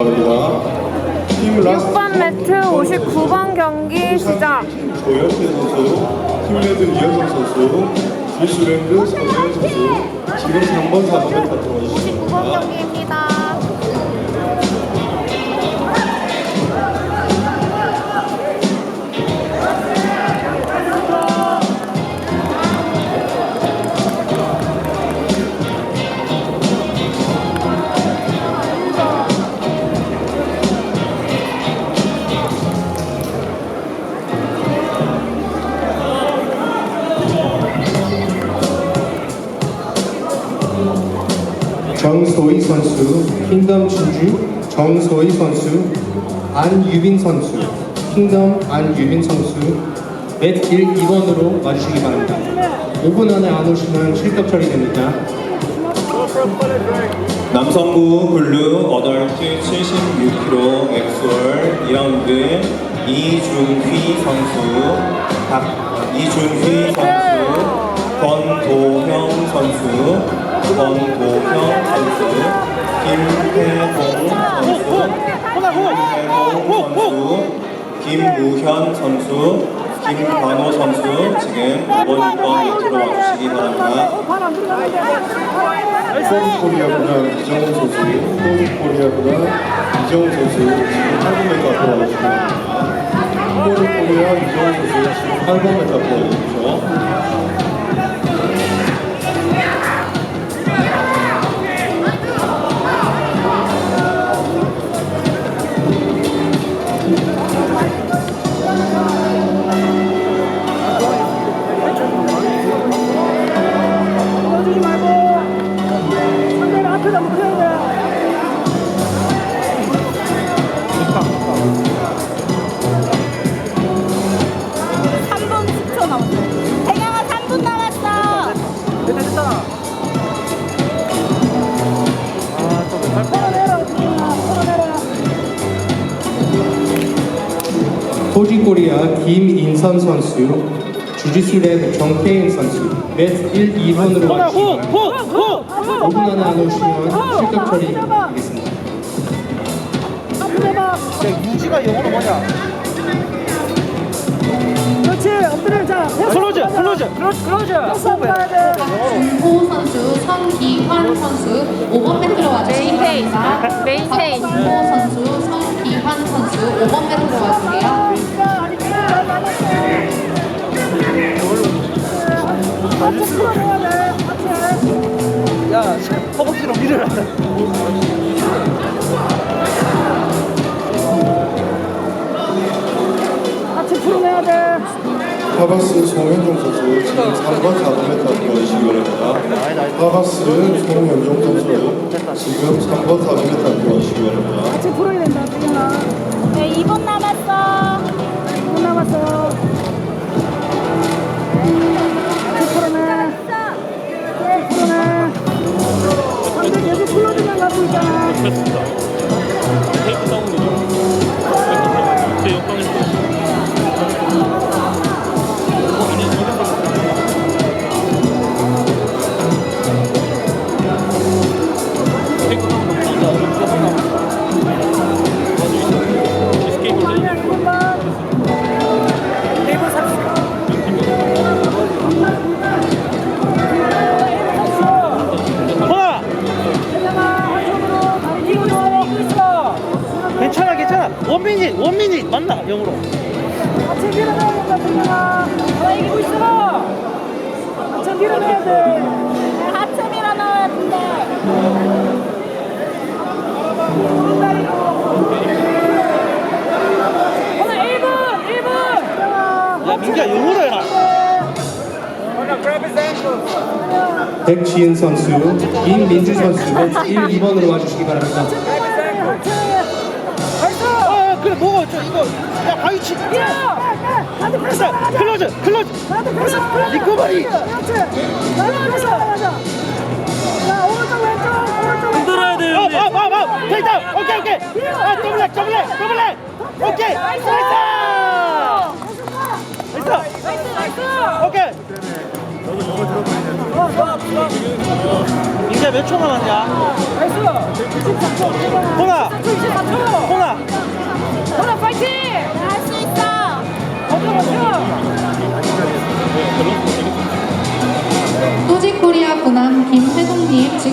바랍니다. 팀 라스트 6번 매트 59번 경기 시작. 조현태 선수, 팀레드 이현성 선수, 뉴스랜드 서재현 선수, 지금 3번, 4번에 파트너 주시기 59번 바랍니다. 경기입니다. 정소희 선수, 킹덤 진주, 정소희 선수, 안유빈 선수, 킹덤 안유빈 선수, 맷 1, 2번으로 와주시기 바랍니다. 5분 안에 안 오시면 실격 처리됩니다. 남성부 블루 어덜트 76kg 엑스월 2라운드 이준휘 선수 박 이준휘 선수 권도형 선수 권도형 선수 김태봉 선수 김태봉 선수 김무현 선수 김관호 선수 지금 5번 6번 밑으로 와주시기 바랍니다. 코리아 구단 이정훈 선수, 코리아 구단 이정훈 선수, 지금 8번 앞으로 와주시기 바랍니다. 코리아 이정훈 선수, 지금 8번 앞으로 와주십시오. 토지코리아 김인선 선수, 주지수 랩 정태인 선수, 맷 1, 2번으로 와주시기 바랍니다. 5분 안에 안 오시면 실격 처리되겠습니다. 해봐. 유지가 영어로 뭐냐? 그렇지, 엎드려 자. 클로즈, 클로즈, 클로즈, 클로즈. 김호 선수, 성기환 선수 5번 매트로 와주시기 메인테인. 바랍니다. 메인테인. 박성호 선수, 성 기환 선수 5번 매트로 와주세요. 같이 풀어내야 돼. 같이. 야, 허벅지로 밀어라. 같이 풀어내야 돼. 하바스 송현종 선수, 지금 3번, 4번에 파트너 주시기 바랍니다. 하바스 송현종 선수, 지금 3번, 4번에 파 원민이, 원민이 맞나? 영어로. 같이 밀어내야 된다, 태경아. 나 이기고 있어. 같이 밀어내야 돼. 하체 밀어넣어야 된대. 오늘 1분! 1분! 야, 민기야, 영어로 해라. 백지은 선수, 김민주 선수, 맷 1, 2번으로 와주시기 바랍니다. 아, 먹어. 저 이거. 야, 바위 치. 나도 패스 자, 나가자! 클로즈, 클로즈. 나도 패스 리커버리. 그렇지! 나도 패스 나가자! 자, 오른쪽 왼쪽! 오른쪽 왼쪽! 어, 어, 어, 어. 테이크다운. 오케이, 오케이. 아, 더블랙, 더블랙, 더블랙. 오케이. 나이스. 나이스. 오케이. 이제 몇 초 남았냐? 나이스 24초 호나 24초 호나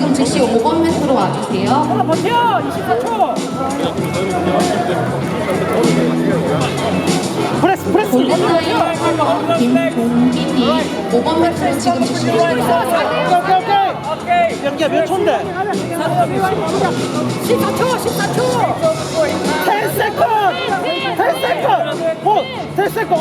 그럼 즉시 5번 매트로 와주세요. 버텨! 24초! 프레스 프레스! 골든타임 김동진이 5번 매트를 지금 즉시 오케이 오케이 오케이! 오케이! 연기야 몇 초인데? 14초! 14초! 10세컨! 10세컨! 10세컨!